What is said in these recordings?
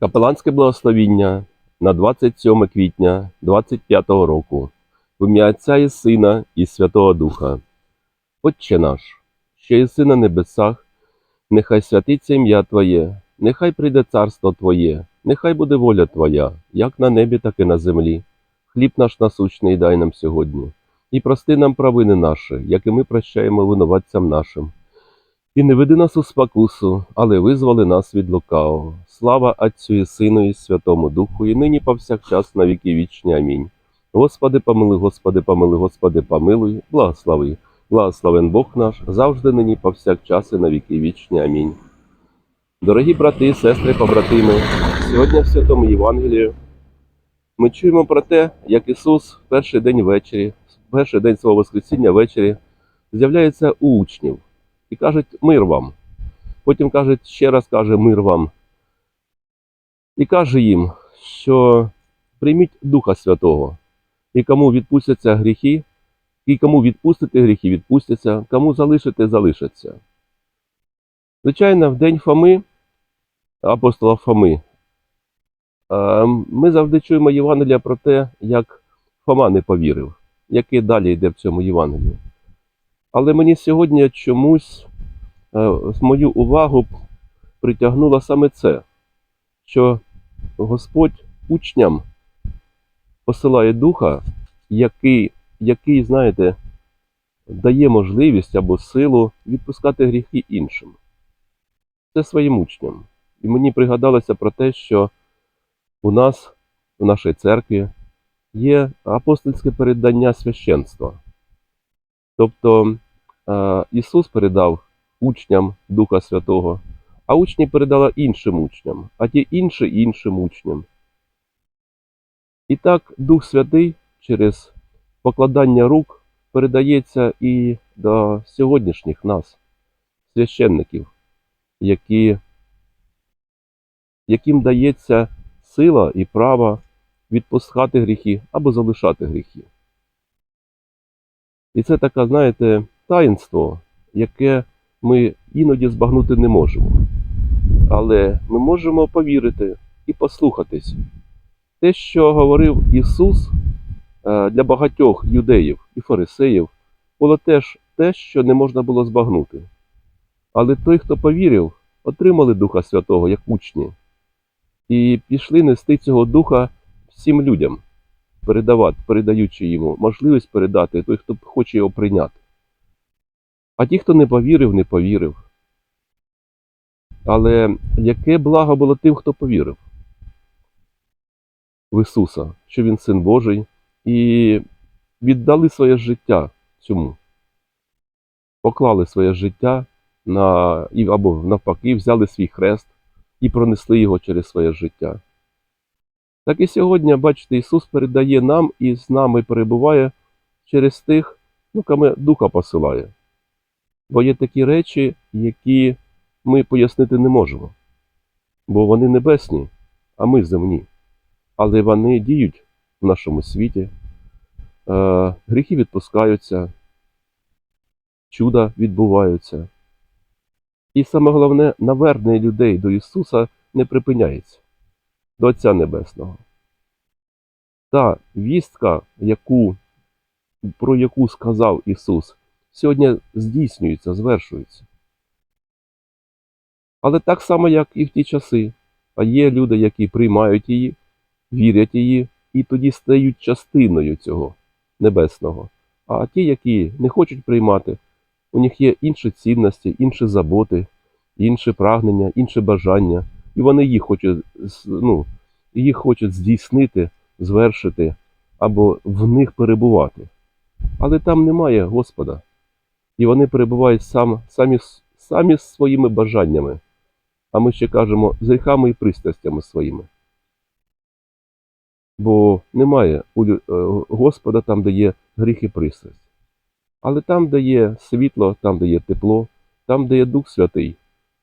Капеланське благословіння на 27 квітня 25 року в ім'я Отця і Сина і Святого Духа. Отче наш, що єси на небесах, нехай святиться ім'я Твоє, нехай прийде царство Твоє, нехай буде воля Твоя, як на небі, так і на землі. Хліб наш насущний дай нам сьогодні, і прости нам провини наші, як і ми прощаємо винуватцям нашим. І не веди нас у спокусу, але визволи нас від лукавого. Слава Отцю і Сину і Святому Духу, і нині повсякчас на віки вічні. Амінь. Господи, помилуй, Господи, помилуй, Господи, помилуй, благослови. Благословен Бог наш, завжди нині повсякчас і на віки вічні. Амінь. Дорогі брати, сестри, побратими, сьогодні в Святому Євангелії ми чуємо про те, як Ісус в перший день ввечері, в перший день свого Воскресіння ввечері з'являється у учнів і кажуть мир вам. Потім кажуть, ще раз каже мир вам. І каже їм, що прийміть Духа Святого, і кому відпустяться гріхи, і кому відпустите гріхи, відпустяться, кому залишите, залишаться. Звичайно, в день Фоми, апостола Фоми, ми завжди чуємо Євангелія про те, як Фома не повірив, який далі йде в цьому Євангелії. Але мені сьогодні чомусь е, мою увагу притягнуло саме це, що Господь учням посилає духа, який, який, знаєте, дає можливість або силу відпускати гріхи іншим. Це своїм учням. І мені пригадалося про те, що у нас, в нашій церкві, є апостольське передання священства. Тобто Ісус передав учням Духа Святого, а учні передали іншим учням, а ті інші іншим учням. І так Дух Святий через покладання рук передається і до сьогоднішніх нас, священників, які, яким дається сила і право відпускати гріхи або залишати гріхи. І це таке, знаєте, таїнство, яке ми іноді збагнути не можемо. Але ми можемо повірити і послухатись. Те, що говорив Ісус е, для багатьох юдеїв і фарисеїв, було теж те, що не можна було збагнути. Але той, хто повірив, отримали Духа Святого як учні, і пішли нести цього Духа всім людям передавати, передаючи йому можливість передати той, хто хоче його прийняти. А ті, хто не повірив, не повірив. Але яке благо було тим, хто повірив в Ісуса, що Він Син Божий, і віддали своє життя цьому, поклали своє життя на, або навпаки, взяли свій хрест і пронесли його через своє життя. Так і сьогодні, бачите, Ісус передає нам і з нами перебуває через тих, ну, кому Духа посилає. Бо є такі речі, які ми пояснити не можемо. Бо вони небесні, а ми земні. Але вони діють в нашому світі, е, гріхи відпускаються, чуда відбуваються. І саме головне, навернення людей до Ісуса не припиняється до Отця Небесного. Та вістка, яку, про яку сказав Ісус, сьогодні здійснюється, звершується. Але так само, як і в ті часи. А є люди, які приймають її, вірять її і тоді стають частиною цього небесного. А ті, які не хочуть приймати, у них є інші цінності, інші заботи, інші прагнення, інші бажання, і вони їх хочуть, ну, їх хочуть здійснити, звершити або в них перебувати. Але там немає Господа. І вони перебувають сам, самі, самі з своїми бажаннями, а ми ще кажемо з гріхами і пристрастями своїми. Бо немає е, Господа там, де є гріх і пристрасть. Але там, де є світло, там, де є тепло, там, де є Дух Святий,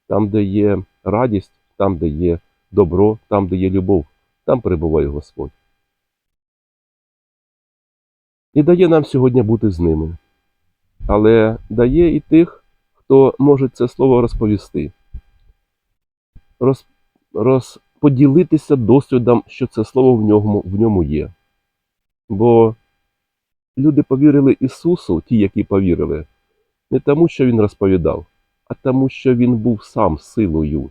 там, де є радість, там, де є добро, там, де є любов, там перебуває Господь. І дає нам сьогодні бути з ними. Але дає і тих, хто може це слово розповісти. Роз, роз, поділитися досвідом, що це слово в ньому, в ньому є. Бо люди повірили Ісусу, ті, які повірили, не тому, що Він розповідав, а тому, що Він був сам силою.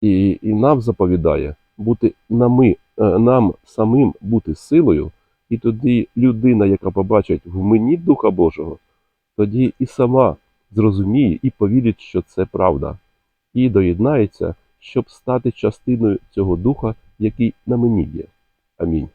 І, і нам заповідає бути нами, е, нам самим бути силою, і тоді людина, яка побачить в мені Духа Божого, тоді і сама зрозуміє і повірить, що це правда, і доєднається, щоб стати частиною цього духа, який на мені є. Амінь.